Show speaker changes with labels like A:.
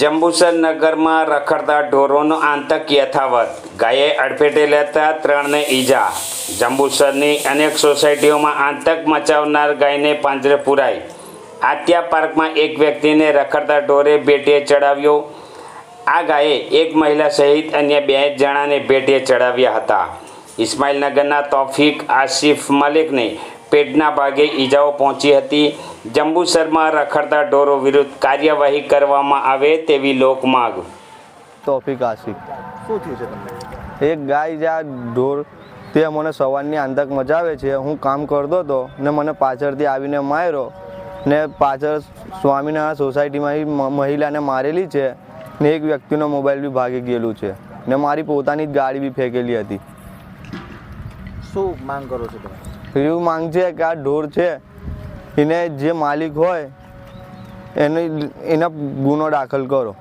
A: જંબુસર નગરમાં રખડતા ઢોરોનો આતંક યથાવત. ગાયે અડફેટે લેતા ત્રણને ઈજા. જંબુસરની અનેક સોસાયટીઓમાં આતંક મચાવનાર ગાયને પાંજરે પુરાઈ. આત્યા પાર્કમાં એક વ્યક્તિને રખડતા ઢોરે ભેટીએ ચડાવ્યો. આ ગાયે એક મહિલા સહિત અન્ય બે જણાને ભેટીએ ચડાવ્યા હતા. ઇસ્માઇલનગરના તોફિક આસિફ મલિકને પેટના ભાગે ઈજાઓ પહોંચી હતી. જંબુસરમાં રખડતા ઢોરો વિરુદ્ધ કાર્યવાહી કરવામાં આવે તેવી લોકમાંગ
B: તોફિક આશિક
C: શું થયું છે તમને?
B: એક ગાય જ્યાં ઢોર તે મને સવારની આંતક મજાવે છે. હું કામ કરતો હતો ને મને પાછળથી આવીને માર્યો ને પાછળ સ્વામિનારાયણ સોસાયટીમાં મહિલાને મારેલી છે ને એક વ્યક્તિનો મોબાઈલ બી ભાગી ગયેલું છે ને મારી પોતાની જ ગાડી બી ફેંકેલી હતી.
C: શું માંગ કરો છો તમે?
B: એવું માંગ છે કે આ ઢોર છે, એને જે માલિક હોય, એને, એના ગુનો દાખલ કરો.